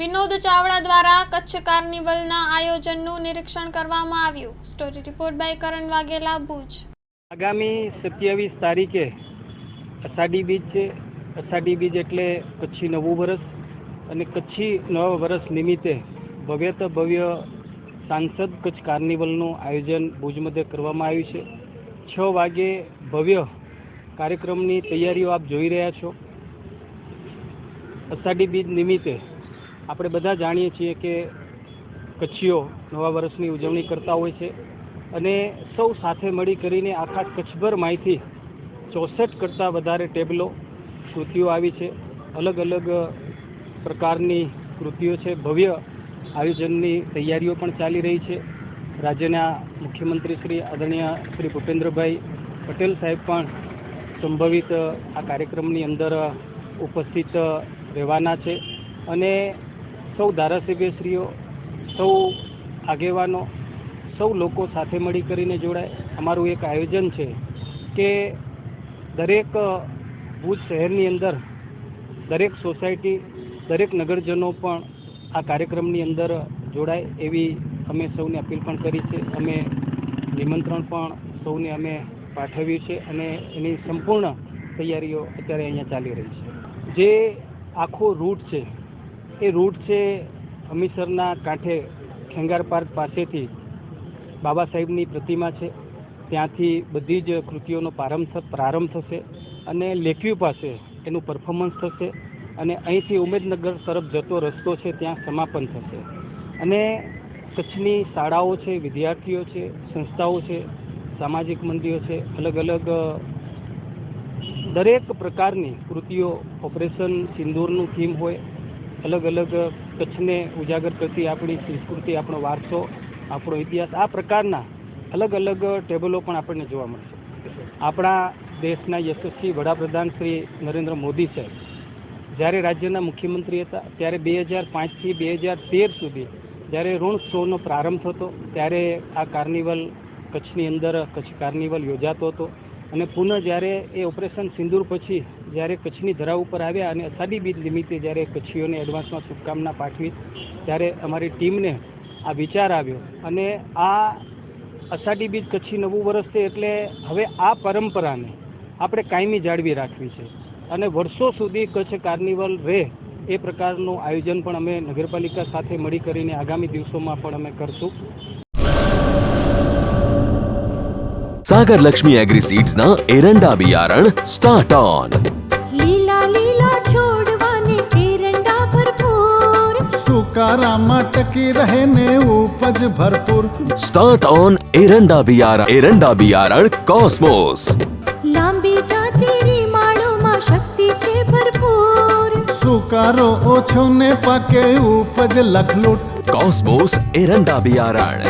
વિનોદ ચાવડા દ્વારા કચ્છ કાર્નિવલના આયોજનનું નિરીક્ષણ કરવામાં આવ્યું. Story report by Karan Vaghela, Bhuj. આગામી સત્યાવીસ તારીખે અષાઢી બીજ છે. અષાઢી બીજ એટલે કચ્છી નવું વર્ષ અને કચ્છી નવા વર્ષ નિમિત્તે ભવ્ય તો ભવ્ય સાંસદ કચ્છ કાર્નિવલનું આયોજન ભુજ મધ્યે કરવામાં આવ્યું છે. છ વાગે ભવ્ય કાર્યક્રમની તૈયારીઓ આપ જોઈ રહ્યા છો. અષાઢી બીજ નિમિત્તે આપણે બધા જાણીએ છીએ કે કચ્છીઓ નવા વર્ષની ઉજવણી કરતા હોય છે અને સૌ સાથે મળી કરીને આખા કચ્છભર માહિતી ચોસઠ કરતાં વધારે ટેબલો, કૃતિઓ આવી છે. અલગ અલગ પ્રકારની કૃતિઓ છે. ભવ્ય આયોજનની તૈયારીઓ પણ ચાલી રહી છે. રાજ્યના મુખ્યમંત્રી શ્રી આદરણીય શ્રી ભૂપેન્દ્રભાઈ પટેલ સાહેબ પણ સંભવિત આ કાર્યક્રમની અંદર ઉપસ્થિત રહેવાના છે. અને સૌ ધારાસભ્યશ્રીઓ, સૌ આગેવાનો, સૌ લોકો સાથે મળી કરીને જોડાય. અમારું એક આયોજન છે કે દરેક ભુજ શહેરની અંદર દરેક સોસાયટી, દરેક નગરજનો પણ આ કાર્યક્રમની અંદર જોડાય એવી અમે સૌને અપીલ પણ કરી છે. અમે નિમંત્રણ પણ સૌને અમે પાઠવ્યું છે અને એની સંપૂર્ણ તૈયારીઓ અત્યારે અહીંયા ચાલી રહી છે. જે આખો રૂટ છે એ રૂટ છે અમીસરના કાંઠે ખેંગાર પાર્ક પાસેથી બાબા સાહેબની પ્રતિમા છે. ત્યાંથી બધી જ કૃતિઓનો પ્રારંભ પ્રારંભ થશે અને લેકવ્યુ પાસે એનું પરફોર્મન્સ થશે અને અહીંથી ઉમેદનગર તરફ જતો રસ્તો છે ત્યાં સમાપન થશે. અને કચ્છની શાળાઓ છે, વિદ્યાર્થીઓ છે, સંસ્થાઓ છે, સામાજિક મંદિરો છે, અલગ અલગ દરેક પ્રકારની કૃતિઓ ઓપરેશન સિંદૂરનું થીમ હોય અલગ અલગ કચ્છને ઉજાગર કરતી આપણી સંસ્કૃતિ, આપણો વારસો, આપણો ઇતિહાસ, આ પ્રકારના અલગ અલગ ટેબલો પણ આપણને જોવા મળશે. આપણા દેશના યશસ્વી વડાપ્રધાન શ્રી નરેન્દ્ર મોદી સાહેબ જ્યારે રાજ્યના મુખ્યમંત્રી હતા, ત્યારે બે હજાર પાંચથી બે હજાર તેર સુધી જ્યારે ઋણ સોનો પ્રારંભ થતો, ત્યારે આ કાર્નિવલ કચ્છની અંદર, કચ્છ કાર્નિવલ યોજાતો હતો અને પુનઃ જ્યારે એ ઓપરેશન સિંદૂર પછી જ્યારે કચ્છની ધરા ઉપર આવ્યા અને અષાઢી બીજ નિમિત્તે જ્યારે કચ્છીઓને એડવાન્સમાં શુભકામના પાઠવી, ત્યારે અમારી ટીમને આ વિચાર આવ્યો. અને આ અષાઢી બીજ કચ્છી નવું વર્ષ છે એટલે હવે આ પરંપરાને આપણે કાયમી જાળવી રાખવી છે. અને વર્ષો સુધી કચ્છ કાર્નિવલ રહે એ પ્રકારનું આયોજન પણ અમે નગરપાલિકા સાથે મળી કરીને આગામી દિવસોમાં પણ અમે કરશું. સાગર લક્ષ્મી એગ્રી સીડ્સના એરંડા બિયારણ સ્ટાર્ટ ઓન. લીલા લીલા છોડવાને એરંડા ભરપૂર સુકારામાં ટકી રહે ને ઉપજ ભરપૂર स्टार्ट ऑन एरंडा बियारण एरंडा बियारण कॉस्मोस લાંબી જાચેરી માળોમાં શક્તિ છે ભરપૂર સુકારો ઓછો ને પાકે ઉપજ લખલૂટ कॉस्मोस एरंडा बियारण